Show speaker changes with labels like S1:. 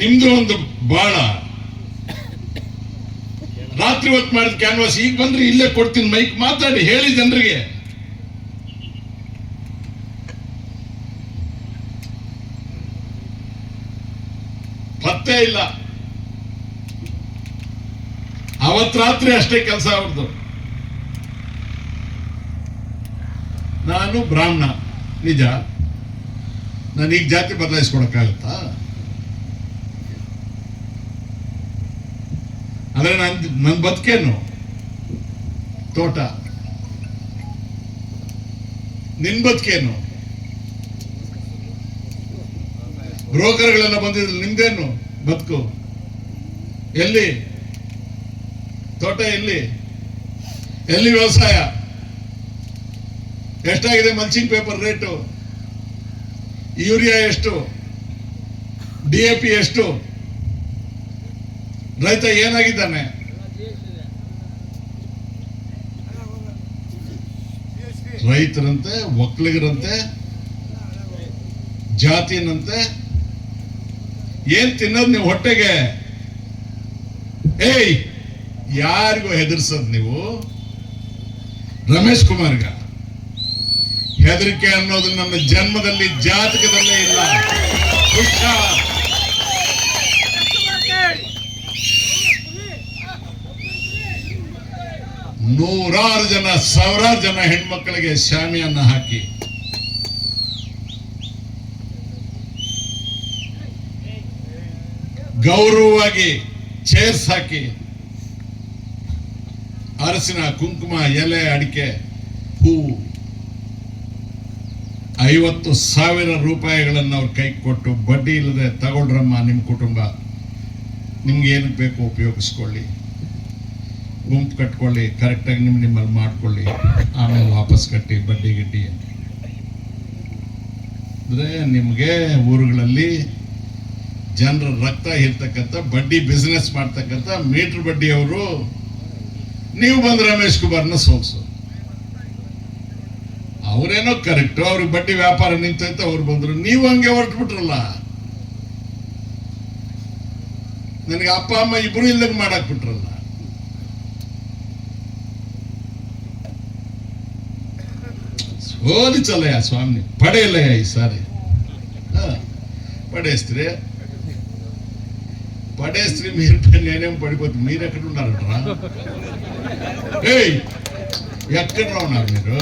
S1: ನಿಮ್ದು ಒಂದು ಬಾಳ ರಾತ್ರಿ ಹೊತ್ತು ಮಾಡಿದ ಕ್ಯಾನ್ವಾಸ್ ಈಗ ಬಂದ್ರೆ ಇಲ್ಲೇ ಕೊಡ್ತೀನಿ ಮೈಕ್ ಮಾತಾಡಿ, ಹೇಳಿ ಜನರಿಗೆ. ಪತ್ತೆ ಇಲ್ಲ. ಅವತ್ ರಾತ್ರಿ ಅಷ್ಟೇ ಕೆಲಸ ಅವ್ರದ್ದು ನಾನು ಬ್ರಾಹ್ಮಣ. ನಿಜ? ನಾನು ಈಗ ಜಾತಿ ಬದಲಾಯಿಸ್ಕೊಳಕ್ಕಾಗತ್ತಾ? ಅಂದ್ರೆ ನನ್ ನನ್ನ ಬದುಕೇನು? ತೋಟ. ನಿನ್ ಬದುಕೇನು? ಬ್ರೋಕರ್ಗಳೆಲ್ಲ ಬಂದಿದ್ರು, ನಿಮ್ದೇನು ಬದುಕು? ಎಲ್ಲಿ? ತೋಟ ಎಲ್ಲಿ? ಎಲ್ಲಿ ವ್ಯವಸಾಯ? ಎಷ್ಟಾಗಿದೆ ಮಲ್ಚಿಂಗ್ ಪೇಪರ್ ರೇಟು? ಯೂರಿಯಾ ಎಷ್ಟು? ಡಿ ಎ ಪಿ ಎಷ್ಟು? ರೈತ ಏನಾಗಿದ್ದಾನೆ? ರೈತರಂತೆ, ಒಕ್ಕಲಿಗರಂತೆ ಜಾತಿನಂತೆ ಏನ್ ತಿನ್ನೋದು ನೀವು ಹೊಟ್ಟೆಗೆ? ಏಯ್, ಯಾರಿಗೂ ಹೆದರ್ಸದ್ ನೀವು? ರಮೇಶ್ ಕುಮಾರ್ಗ, ಹೆದರಿಕೆ ಅನ್ನೋದು ನನ್ನ ಜನ್ಮದಲ್ಲಿ, ಜಾತಕದಲ್ಲೇ ಇಲ್ಲ. ನೂರಾರು ಜನ, ಸಾವಿರಾರು ಜನ ಹೆಣ್ಮಕ್ಕಳಿಗೆ ಶಾಮಿಯನ್ನ ಹಾಕಿ. ಗೌರವವಾಗಿ ಚೇರ್ಸ್ ಹಾಕಿ. ಅರಸಿನ ಕುಂಕುಮ, ಎಲೆ, ಅಡಿಕೆ ಹೂವು ಐವತ್ತು ಸಾವಿರ ರೂಪಾಯಿಗಳನ್ನು ಅವ್ರ ಕೈ ಕೊಟ್ಟು ಬಡ್ಡಿ ಇಲ್ಲದೆ ತಗೊಳ್ರಮ್ಮ ನಿಮ್ಮ ಕುಟುಂಬ. ನಿಮ್ಗೆ ಏನಕ್ಕೆ ಬೇಕು ಉಪಯೋಗಿಸ್ಕೊಳ್ಳಿ. ಗುಂಪು ಕಟ್ಕೊಳ್ಳಿ ಕರೆಕ್ಟಾಗಿ ನಿಮ್ಮ ನಿಮ್ಮಲ್ಲಿ ಮಾಡ್ಕೊಳ್ಳಿ, ಆಮೇಲೆ ವಾಪಸ್ ಕಟ್ಟಿ, ಬಡ್ಡಿ ಗಿಡ್ಡಿ ಅಂದರೆ ನಿಮಗೆ ಊರುಗಳಲ್ಲಿ ಜನರ ರಕ್ತ ಇರ್ತಕ್ಕಂಥ, ಬಡ್ಡಿ ಬಿಸ್ನೆಸ್ ಮಾಡ್ತಕ್ಕಂಥ ಮೀಟರ್ ಬಡ್ಡಿಯವರು ನೀವು ಬಂದು ರಮೇಶ್ ಕುಮಾರ್ನ ಸೋಲ್ಸು ಅವರೇನೋ ಕರೆಕ್ಟು ಅವ್ರಿಗೆ ಬಡ್ಡಿ ವ್ಯಾಪಾರ ನಿಂತೈತೆ ಅವ್ರು ಬಂದ್ರು. ನೀವು ಹಂಗೆ ಹೊರಟು ಬಿಟ್ರಲ್ಲ ನನಗೆ ಅಪ್ಪ, ಅಮ್ಮ ಇಬ್ರು ಇಲ್ಲದಂಗೆ ಮಾಡಕ್ ಹೋಲಿಸಲ್ಲಯ್ಯ ಸ್ವಾಮಿ ಪಡೆಯಲ್ಲಯ್ಯ ಈ ಸಾರಿ పడేస్తే. పడేస్తే మీరు నేనేం పడిపోతుంది మీరు ఎక్కడ ఉన్నారట్రా? ఎక్కడ ఉన్నారు మీరు?